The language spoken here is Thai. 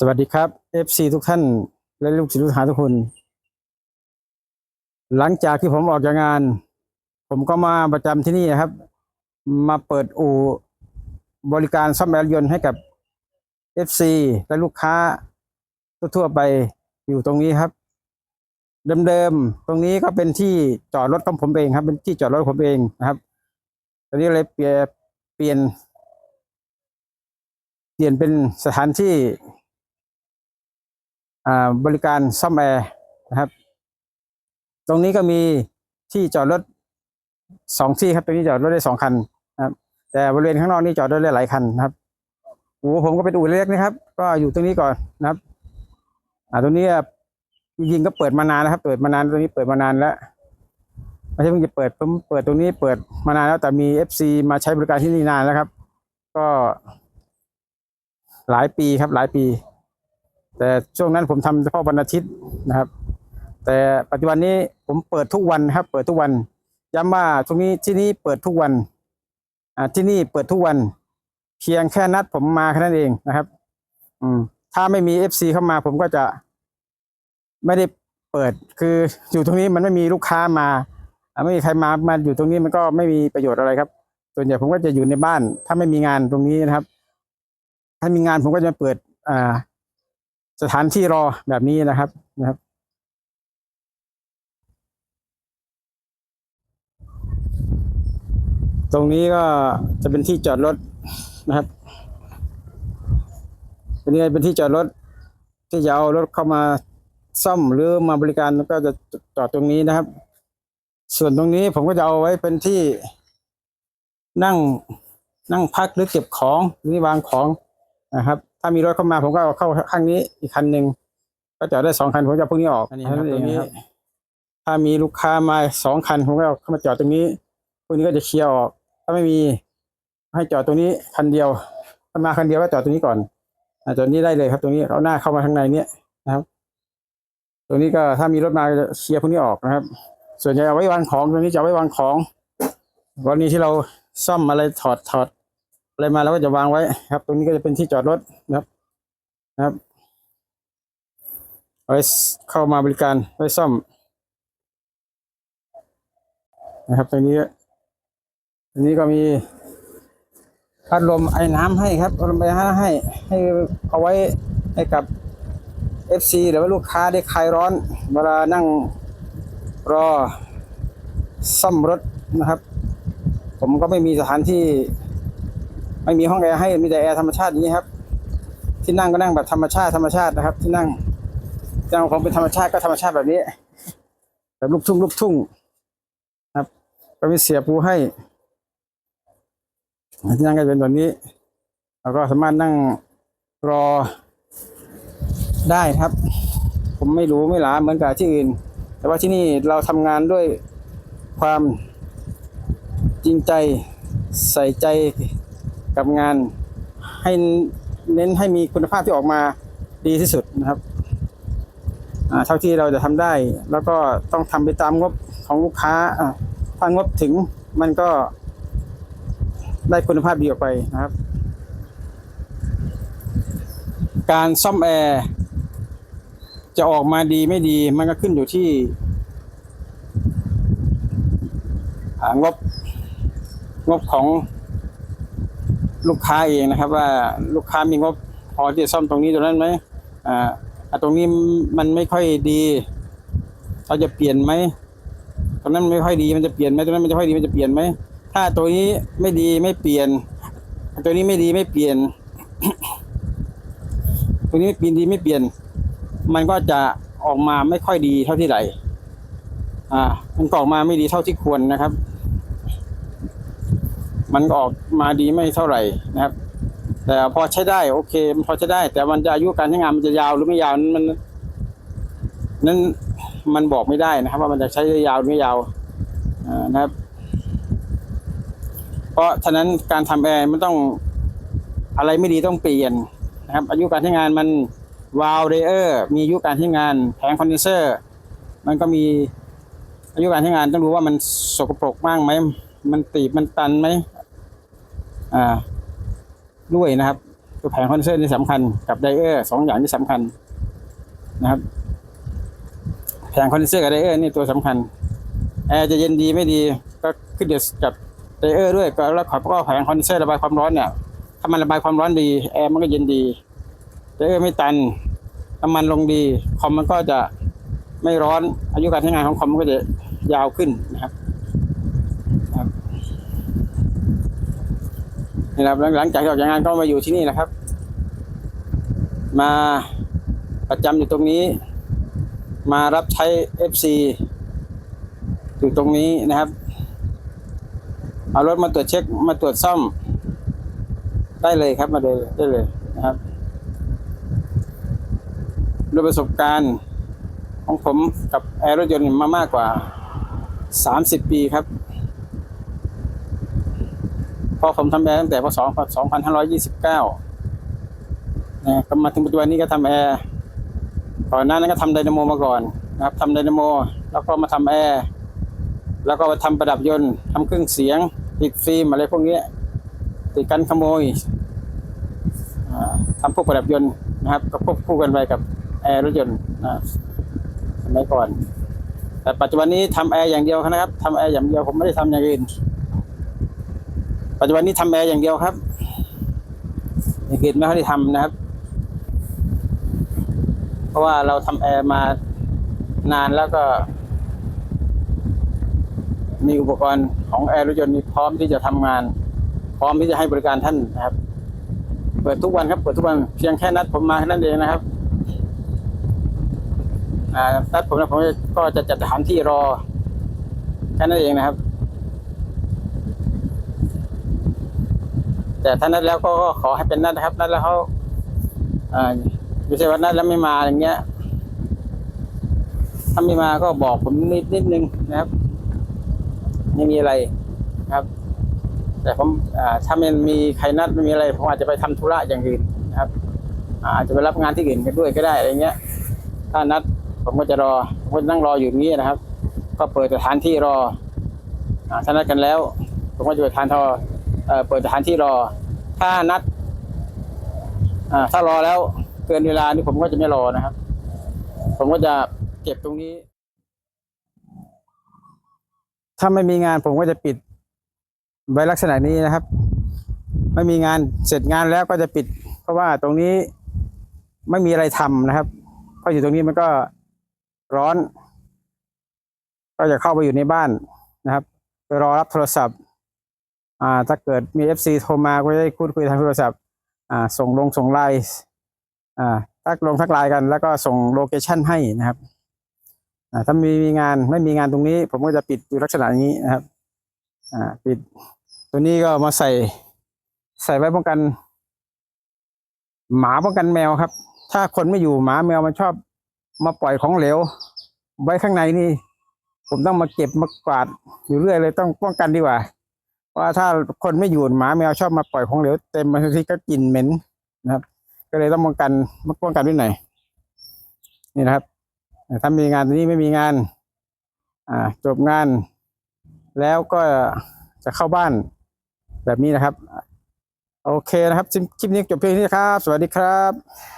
สวัสดีครับ FC ทุกท่านและลูกศิษย์ลูกหาทุกคน หลังจากที่ผมออกจากงาน ผมก็มาประจำที่นี่นะครับ มาเปิดอู่บริการซ่อมแอร์ยนต์ให้กับ FC และลูกค้าทั่วๆไปอยู่ตรงนี้ครับ เดิมๆตรงนี้ก็เป็นที่จอดรถของผมเองครับ เป็นที่จอดรถผมเองนะครับตอนนี้เลยเปลี่ยนเปลี่ยน เปลี่ยนเป็นสถานที่ บริการซ่อมแอร์นะครับ ตรงนี้ก็มีที่จอดรถสองที่ครับตรงนี้จอดรถได้สองคันนะครับ แต่บริเวณข้างนอกนี่จอดรถได้หลายคันนะครับโอู่ผมก็เป็นอู่เล็กๆนะครับ ก็อยู่ตรงนี้ก่อนนะครับ อ่าตรงนี้จริงๆก็เปิดมานานนะครับ เปิดมานานตรงนี้เปิดมานานแล้วไม่ใช่เพิ่งจะเปิดผมเปิดตรงนี้เปิดมานานแล้วแต่มีเอฟซีมาใช้บริการที่นี่นานแล้วครับ ก็หลายปีครับหลายปี แต่ช่วงนั้นผมทำเฉพาะวันอาทิตย์นะครับ แต่ปัจจุบันนี้ผมเปิดทุกวันครับ เปิดทุกวันย้ำว่าตรงนี้ที่นี่เปิดทุกวันอ่าที่นี่เปิดทุกวัน เพียงแค่นัดผมมาแค่นั้นเองนะครับ อืม ถ้าไม่มีเอฟซีเข้ามา ผมก็จะ ไม่ได้เปิด คืออยู่ตรงนี้มันไม่มีลูกค้ามาอ่าไม่มีใครมามาอยู่ตรงนี้มันก็ไม่มีประโยชน์อะไรครับ ส่วนใหญ่ผมก็จะอยู่ในบ้าน ถ้าไม่มีงานตรงนี้นะครับ ถ้ามีงานผมก็จะเปิด อ่า สถานที่รอแบบนี้นะครับนะครับตรงนี้ก็จะเป็นที่จอดรถนะครับตรงนี้เป็นที่จอดรถ ที่จะเอารถเข้ามาซ่อมหรือมาบริการก็จะจอดตรงนี้นะครับ ส่วนตรงนี้ผมก็จะเอาไว้เป็นที่นั่งนั่งพักหรือเก็บของหรือวางของนะครับ ถ้ามีรถเข้ามาผมก็เอาเข้าข้างนี้อีกคันหนึ่งก็จอดได้สองคันผมจะเอาพวกนี้ออกอันนี้ครับตรงนี้ ถ้ามีลูกค้ามาสองคันผมก็เอาเข้ามาจอดตรงนี้พวกนี้ก็จะเคลียร์ออก ถ้าไม่มีให้จอดตรงนี้คันเดียวถ้ามาคันเดียวก็จอดตรงนี้ก่อนอ่าจอดนี้ได้เลยครับ ตรงนี้เอาหน้าเข้ามาข้างในเนี้ยนะครับ ตรงนี้ก็ถ้ามีรถมาก็จะเคลียร์พวกนี้ออกนะครับ ส่วนใหญ่เอาไว้วางของตรงนี้จะเอาไว้วางของกรณีที่เราซ่อมอะไรถอดถอด อะไรมาเราก็จะวางไว้ครับ ตรงนี้ก็จะเป็นที่จอดรถนะครับนะครับเอาไว้เข้ามาบริการไว้ซ่อม นะครับตรงนี้ตรงนี้ก็มีพัดลมไอ้น้ำให้ครับพัดลมไอ้น้ำให้ให้เอาไว้ให้กับ FC หรือว่าลูกค้าได้คลายร้อน เวลานั่งรอซ่อมรถนะครับ ผมก็ไม่มีสถานที่ ไม่มีห้องแอร์ให้มีแต่แอร์ธรรมชาติอย่างนี้ครับ ที่นั่งก็นั่งแบบธรรมชาติธรรมชาตินะครับ ที่นั่งทางของเป็นธรรมชาติก็ธรรมชาติแบบนี้ แบบลูกทุ่งลูกทุ่งครับก็มีเสียปูให้ที่นั่งก็เป็นแบบนี้แล้วก็สามารถนั่งรอได้ครับ ผมไม่รู้ไม่หลาเหมือนกับที่อื่น แต่ว่าที่นี่เราทำงานด้วยความจริงใจใส่ใจ กับงานให้เน้นให้มีคุณภาพที่ออกมาดีที่สุดนะครับเท่าที่เราจะทำได้ แล้วก็ต้องทำไปตามงบของลูกค้าถ้างบถึงมันก็ได้คุณภาพดีออกไปนะครับ การซ่อมแอร์จะออกมาดีไม่ดีมันก็ขึ้นอยู่ที่งบงบของ ลูกค้าเองนะครับ ว่าลูกค้ามีงบพอที่จะซ่อมตรงนี้ตรงนั้นไหมอ่าตรงนี้มันไม่ค่อยดีเราจะเปลี่ยนไหมตรงนั้นไม่ค่อยดีมันจะเปลี่ยนไหมตรงนั้นมันจะค่อยดีมันจะเปลี่ยนไหมถ้าตัวนี้ไม่ดีไม่เปลี่ยน ตัวนี้ไม่ดีไม่เปลี่ยน ตัวนี้ไม่เปลี่ยนดีไม่เปลี่ยน มันก็จะออกมาไม่ค่อยดีเท่าที่ไหร่อ่า มันก็ออกมาไม่ดีเท่าที่ควรนะครับ มันออกมาดีไม่เท่าไหร่นะครับ แต่พอใช้ได้โอเค มันพอใช้ได้ แต่มันจะอายุการใช้งานมันจะยาวหรือไม่ยาวนั้นมันนั้นมันบอกไม่ได้นะครับ ว่ามันจะใช้ได้ยาวหรือไม่ยาวนะครับ เพราะฉะนั้นการทำแอร์มันต้องอะไรไม่ดีต้องเปลี่ยนนะครับ อายุการใช้งานมันวาลเดอร์มีอายุการใช้งานแผงคอนเดนเซอร์ มันก็มีอายุการใช้งานต้องดูว่ามันสกปรกมากไหมมันตีบมันตันไหม ด้วยนะครับตัวแผงคอนเซอร์นี่สำคัญกับไดเออร์สองอย่างที่สำคัญนะครับ แผงคอนเซอร์กับไดเออร์นี่ตัวสำคัญแอร์จะเย็นดีไม่ดีก็ขึ้นอยู่กับไดเออร์ด้วยก็แล้วก็แผงคอนเซอร์ระบายความร้อนเนี่ยถ้ามันระบายความร้อนดีแอร์มันก็เย็นดีไดเออร์ไม่ตันน้ำมันลงดีคอมมันก็จะไม่ร้อนอายุการใช้งานของคอมมันก็จะยาวขึ้นนะครับ นี่นะครับหลังจากออกจากงานก็มาอยู่ที่นี่แหละครับ มาประจำอยู่ตรงนี้ มารับใช้ FC อยู่ตรงนี้นะครับ เอารถมาตรวจเช็คมาตรวจซ่อม ได้เลยครับมาเลยได้เลยนะครับด้วยประสบการณ์ของผมกับแอร์รถยนต์มามากกว่า 30 ปีครับ พอผมทำแอร์ตั้งแต่พศ2529นะก็มาถึงปัจจุบันนี้ก็ทำแอร์ก่อนหน้านั้นก็ทำไดนาโมมาก่อนนะครับทำไดนาโม แล้วก็มาทำแอร์แล้วก็มาทำประดับยนต์ทำเครื่องเสียงติดฟิล์มอะไรพวกนี้ติดกันขโมยอ่าทำพวกประดับยนต์นะครับ ก็ควบคู่กันไปกับแอร์รถยนต์นะสมัยก่อน แต่ปัจจุบันนี้ทำแอร์อย่างเดียวนะครับทำแอร์อย่างเดียวผมไม่ได้ทำอย่างอื่น ปัจจุบันนี้ทำแอร์อย่างเดียวครับอย่างอื่นไม่ค่อยได้ทำนะครับ เพราะว่าเราทำแอร์มานานแล้วก็ มีอุปกรณ์ของแอร์รถยนต์นี่พร้อมที่จะทำงาน พร้อมที่จะให้บริการท่านนะครับ เปิดทุกวันครับ เปิดทุกวันเพียงแค่นัดผมมาแค่นั้นเองนะครับนัดผมแล้วผมก็จะจัดสถานที่รอแค่นั้นเองนะครับ แต่ถ้านัดแล้วก็ขอให้เป็นนัดนะครับ นัดแล้วเขาอ่าไม่ใช่ว่านัดแล้วไม่มาอย่างเงี้ย ถ้าไม่มาก็บอกผมนิดนิดนึงนะครับ ไม่มีอะไรนะครับ แต่ผมถ้ามันมีใครนัดไม่มีอะไรผมอาจจะไปทำธุระอย่างอื่นนะครับ อาจจะไปรับงานที่อื่นกันด้วยก็ได้อะไรเงี้ย ถ้านัดผมก็จะรอผมก็นั่งรออยู่อย่างนี้นะครับ ก็เปิดสถานที่รออถ้านัดกันแล้ว ผมก็จะไปทานทอ เอ่อเปิดสถานที่รอ ถ้านัดอ่าถ้ารอแล้วเกินเวลานี่ผมก็จะไม่รอนะครับ ผมก็จะเก็บตรงนี้ ถ้าไม่มีงานผมก็จะปิดไว้ลักษณะนี้นะครับ ไม่มีงานเสร็จงานแล้วก็จะปิด เพราะว่าตรงนี้ไม่มีอะไรทำนะครับเพราะอยู่ตรงนี้มันก็ร้อน ก็จะเข้าไปอยู่ในบ้านนะครับไปรอรับโทรศัพท์ อ่าถ้าเกิดมีเอฟซีโทรมาก็จะได้พูดคุยทางโทรศัพท์อ่าส่งลงส่งไลน์อ่าทักลงทักไลน์กัน แล้วก็ส่งโลเคชั่นให้นะครับอ่าถ้ามีมีงานไม่มีงานตรงนี้ ผมก็จะปิดอยู่ลักษณะนี้นะครับอ่าปิดตัวนี้ก็มาใส่ใส่ไว้ป้องกัน หมาป้องกันแมวครับ ถ้าคนไม่อยู่หมาแมวมันชอบมาปล่อยของเหลว ไว้ข้างในนี่ ผมต้องมาเก็บมากวาดอยู่เรื่อยเลยต้องป้องกันดีกว่า ว่าถ้าคนไม่อยู่หมาแมวชอบมาปล่อยของเหลวเต็มบางทีก็กลิ่นเหม็นนะครับ ก็เลยต้องป้องกันป้องกันด้วยหน่อยนี่นะครับถ้ามีงานนี้ไม่มีงาน อ่าจบงาน แล้วก็จะเข้าบ้านแบบนี้นะครับ โอเคนะครับคลิปนี้จบเพียงเท่านี้ครับ สวัสดีครับ